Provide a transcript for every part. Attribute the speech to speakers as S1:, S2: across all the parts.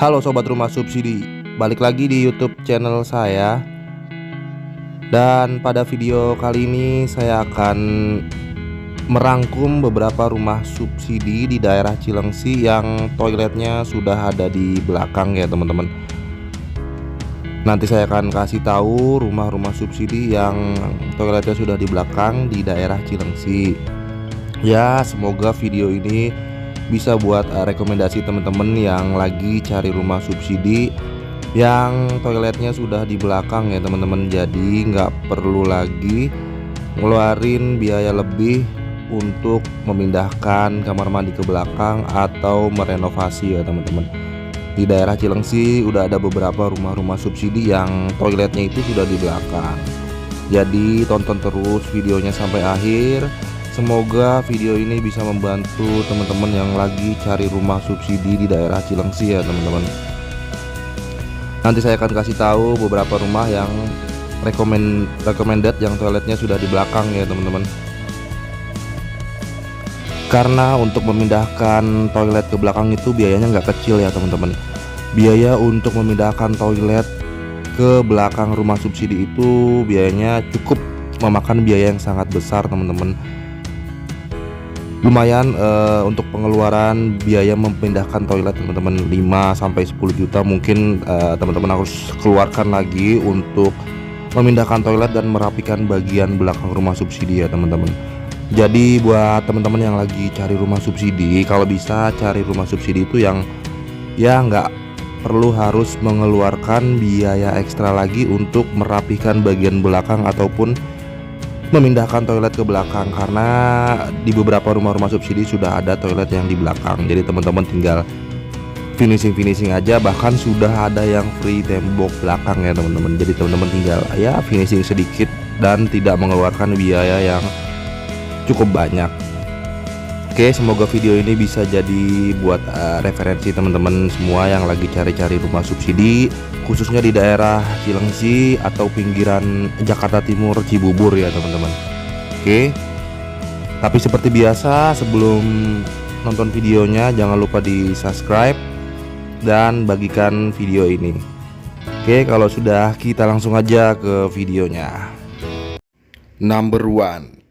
S1: Halo sobat rumah subsidi, balik lagi di YouTube channel saya. Dan pada video kali ini saya akan merangkum beberapa rumah subsidi di daerah Cilengsi yang toiletnya sudah ada di belakang ya teman-teman. Nanti saya akan kasih tahu rumah-rumah subsidi yang toiletnya sudah di belakang di daerah Cilengsi. Ya, semoga video ini bisa buat uh, rekomendasi teman-teman yang lagi cari rumah subsidi yang toiletnya sudah di belakang ya teman-teman jadi nggak perlu lagi ngeluarin biaya lebih untuk memindahkan kamar mandi ke belakang atau merenovasi ya teman-teman di daerah Cilengsi udah ada beberapa rumah-rumah subsidi yang toiletnya itu sudah di belakang. Jadi tonton terus videonya sampai akhir Semoga video ini bisa membantu teman-teman yang lagi cari rumah subsidi di daerah Cilengsi ya teman-teman. Nanti saya akan kasih tahu beberapa rumah yang recommend recommended yang toiletnya sudah di belakang ya teman-teman. Karena untuk memindahkan toilet ke belakang itu biayanya nggak kecil ya teman-teman. Biaya untuk memindahkan toilet ke belakang rumah subsidi itu biayanya cukup memakan biaya yang sangat besar teman-teman lumayan uh, untuk pengeluaran biaya memindahkan toilet teman-teman 5 sampai 10 juta mungkin uh, teman-teman harus keluarkan lagi untuk memindahkan toilet dan merapikan bagian belakang rumah subsidi ya teman-teman. Jadi buat teman-teman yang lagi cari rumah subsidi, kalau bisa cari rumah subsidi itu yang ya nggak perlu harus mengeluarkan biaya ekstra lagi untuk merapikan bagian belakang ataupun memindahkan toilet ke belakang karena di beberapa rumah-rumah subsidi sudah ada toilet yang di belakang. Jadi teman-teman tinggal finishing-finishing aja bahkan sudah ada yang free tembok belakang ya teman-teman. Jadi teman-teman tinggal ya finishing sedikit dan tidak mengeluarkan biaya yang cukup banyak. Oke, semoga video ini bisa jadi buat uh, referensi teman-teman semua yang lagi cari-cari rumah subsidi, khususnya di daerah Cilengsi atau pinggiran Jakarta Timur Cibubur ya teman-teman. Oke. Tapi seperti biasa sebelum nonton videonya jangan lupa di subscribe dan bagikan video ini. Oke, kalau sudah kita langsung aja ke videonya. Number one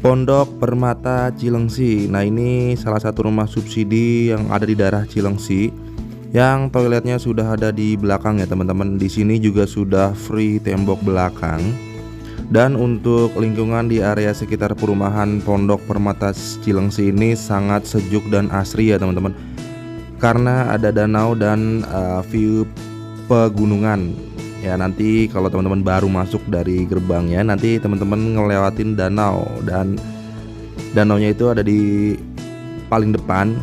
S1: Pondok Permata Cilengsi. Nah, ini salah satu rumah subsidi yang ada di daerah Cilengsi yang toiletnya sudah ada di belakang ya, teman-teman. Di sini juga sudah free tembok belakang. Dan untuk lingkungan di area sekitar perumahan Pondok Permata Cilengsi ini sangat sejuk dan asri ya, teman-teman. Karena ada danau dan uh, view pegunungan ya nanti kalau teman-teman baru masuk dari gerbangnya nanti teman-teman ngelewatin danau. Dan danaunya itu ada di paling depan.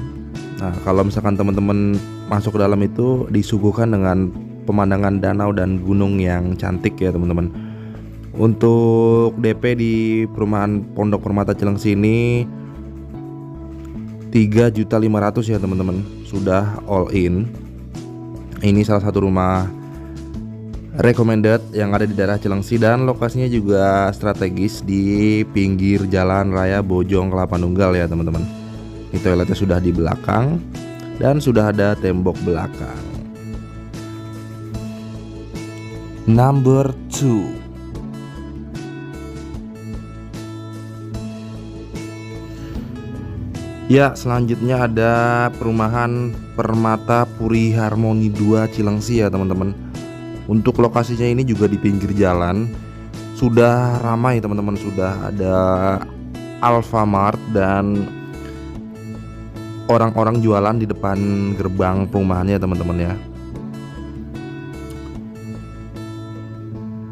S1: Nah kalau misalkan teman-teman masuk ke dalam itu disuguhkan dengan pemandangan danau dan gunung yang cantik ya teman-teman. Untuk DP di perumahan Pondok Permata Cilengsi ini 3.500 ya teman-teman. Sudah all in. Ini salah satu rumah recommended yang ada di daerah Cilengsi dan lokasinya juga strategis di pinggir jalan raya Bojong Kelapa Nunggal ya teman-teman. Ini toiletnya sudah di belakang dan sudah ada tembok belakang. Number two. Ya, selanjutnya ada perumahan Permata Puri Harmoni 2 Cilengsi ya teman-teman untuk lokasinya ini juga di pinggir jalan. Sudah ramai teman-teman. Sudah ada Alfamart dan orang-orang jualan di depan gerbang perumahannya teman-teman ya.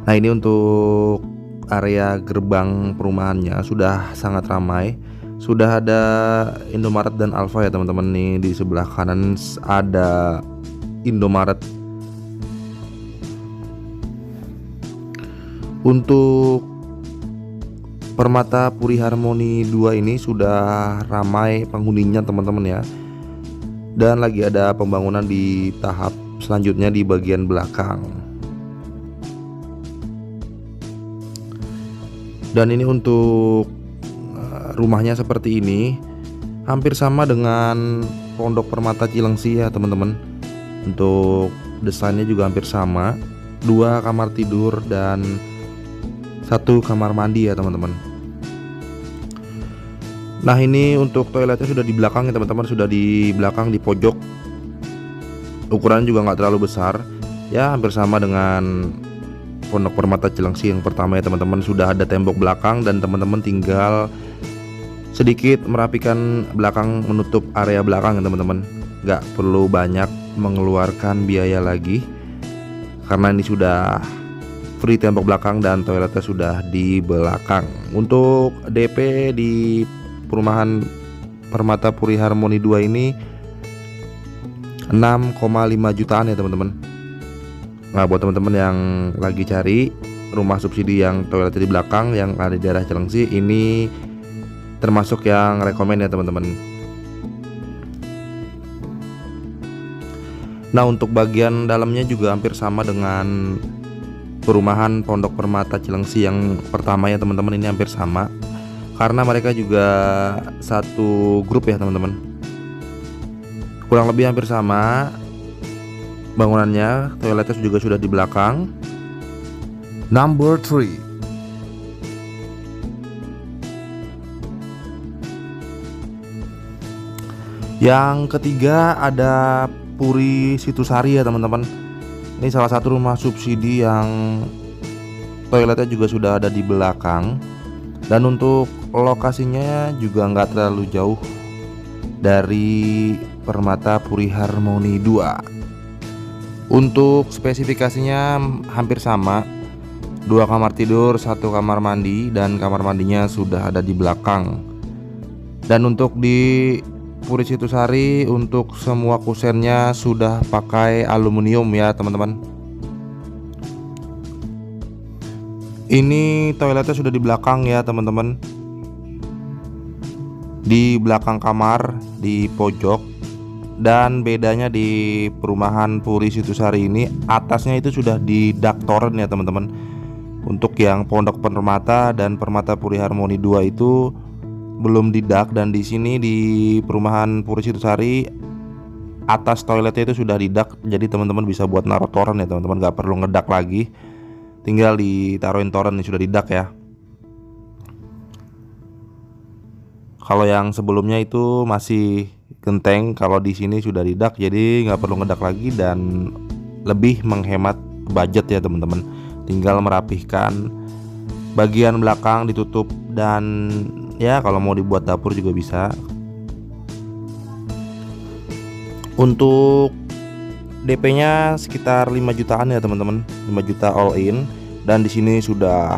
S1: Nah ini untuk area gerbang perumahannya sudah sangat ramai. Sudah ada Indomaret dan Alfa ya teman-teman. Nih di sebelah kanan ada Indomaret Untuk Permata Puri Harmoni 2 ini sudah ramai penghuninya teman-teman ya. Dan lagi ada pembangunan di tahap selanjutnya di bagian belakang. Dan ini untuk eh, rumahnya seperti ini hampir sama dengan Pondok Permata Cilengsi ya teman-teman. Untuk desainnya juga hampir sama, dua kamar tidur dan satu kamar mandi ya teman-teman. Nah ini untuk toiletnya sudah di belakang ya teman-teman. Sudah di belakang di pojok. Ukuran juga nggak terlalu besar. Ya hampir sama dengan Pondok Permata Cilengsi yang pertama ya teman-teman. Sudah ada tembok belakang dan teman-teman tinggal Sedikit merapikan belakang menutup area belakang ya teman-teman. Nggak perlu banyak mengeluarkan biaya lagi Karena ini sudah free tembok belakang dan toiletnya sudah di belakang. Untuk DP di perumahan Permata Puri Harmoni 2 ini 6,5 jutaan ya teman-teman. Nah buat teman-teman yang lagi cari rumah subsidi yang toiletnya di belakang yang ada di daerah Cilengsi ini termasuk yang rekomend ya teman-teman. Nah untuk bagian dalamnya juga hampir sama dengan perumahan Pondok Permata Cilengsi yang pertama ya teman-teman. Ini hampir sama. Karena mereka juga satu grup ya teman-teman. Kurang lebih hampir sama bangunannya. Toiletnya juga sudah di belakang. Number 3 Yang ketiga ada Puri Situsari ya teman-teman. Ini salah satu rumah subsidi yang toiletnya juga sudah ada di belakang. Dan untuk lokasinya juga nggak terlalu jauh dari Permata Puri Harmoni 2 Untuk spesifikasinya hampir sama. Dua kamar tidur, satu kamar mandi Dan kamar mandinya sudah ada di belakang. Dan untuk di Puri Situsari Untuk semua kusennya sudah pakai aluminium ya teman-teman. Ini toiletnya sudah di belakang ya teman-teman. Di belakang kamar di pojok. Dan bedanya di perumahan Puri Situsari ini Atasnya itu sudah di toren ya teman-teman. Untuk yang Pondok Permata dan Permata Puri Harmoni 2 itu belum didak dan di sini di perumahan Puri Situsari atas toiletnya itu sudah didak. Jadi teman-teman bisa buat naruh toren ya teman-teman. Nggak perlu ngedak lagi. Tinggal ditaruhin toren nih sudah didak ya. Kalau yang sebelumnya itu masih genteng kalau di sini sudah didak. Jadi nggak perlu ngedak lagi dan lebih menghemat budget ya teman-teman. Tinggal merapihkan bagian belakang ditutup dan ya kalau mau dibuat dapur juga bisa. Untuk DP-nya sekitar 5 jutaan ya teman-teman. 5 juta all in. Dan di sini sudah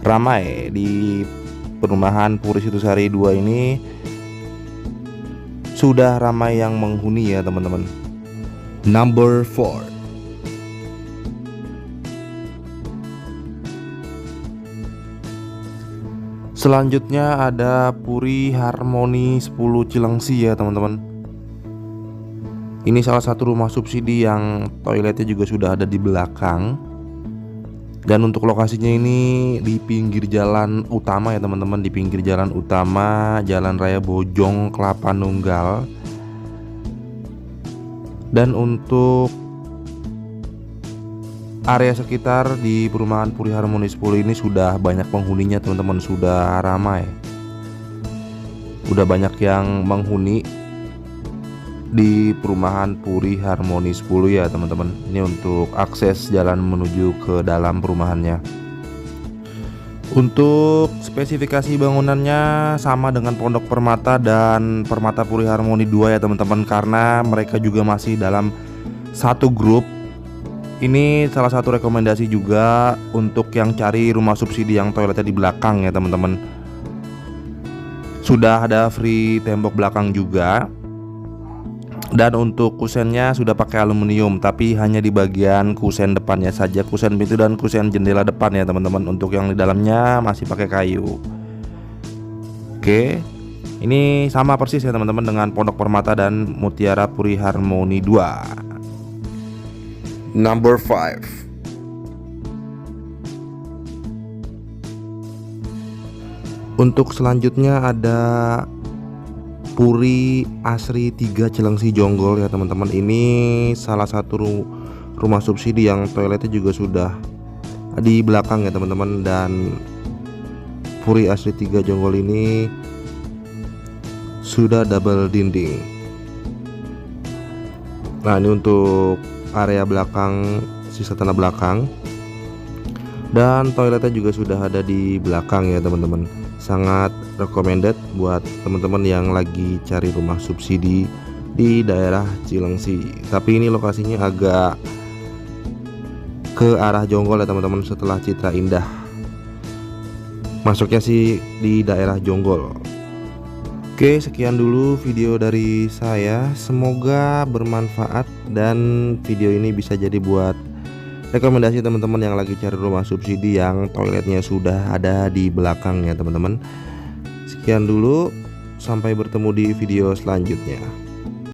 S1: ramai di perumahan Puri Situsari 2 ini. Sudah ramai yang menghuni ya teman-teman. Number 4 Selanjutnya ada Puri Harmoni 10 Cilengsi ya teman-teman. Ini salah satu rumah subsidi yang toiletnya juga sudah ada di belakang. Dan untuk lokasinya ini di pinggir jalan utama ya teman-teman. Di pinggir jalan utama Jalan Raya Bojong Kelapa Nunggal. Dan untuk area sekitar di perumahan Puri Harmoni 10 ini sudah banyak penghuninya teman-teman. Sudah ramai. Udah banyak yang menghuni di perumahan Puri Harmoni 10 ya teman-teman. Ini untuk akses jalan menuju ke dalam perumahannya. Untuk spesifikasi bangunannya sama dengan Pondok Permata dan Permata Puri Harmoni 2 ya teman-teman. Karena mereka juga masih dalam satu grup ini salah satu rekomendasi juga untuk yang cari rumah subsidi yang toiletnya di belakang ya teman-teman. Sudah ada free tembok belakang juga. Dan untuk kusennya sudah pakai aluminium tapi hanya di bagian kusen depannya saja, kusen pintu dan kusen jendela depan ya teman-teman. Untuk yang di dalamnya masih pakai kayu. Oke. Ini sama persis ya teman-teman dengan Pondok Permata dan Mutiara Puri Harmoni 2. Number 5 Untuk selanjutnya ada Puri Asri 3 Cilengsi Jonggol ya teman-teman. Ini salah satu rumah subsidi yang toiletnya juga sudah di belakang ya teman-teman dan Puri Asri 3 Jonggol ini sudah double dinding. Nah, ini untuk area belakang sisa tanah belakang dan toiletnya juga sudah ada di belakang ya teman-teman sangat recommended buat teman-teman yang lagi cari rumah subsidi di daerah Cilengsi. Tapi ini lokasinya agak ke arah Jonggol ya teman-teman setelah Citra Indah. Masuknya sih di daerah Jonggol. Oke, sekian dulu video dari saya. Semoga bermanfaat dan video ini bisa jadi buat rekomendasi teman-teman yang lagi cari rumah subsidi yang toiletnya sudah ada di belakang ya teman-teman sekian dulu sampai bertemu di video selanjutnya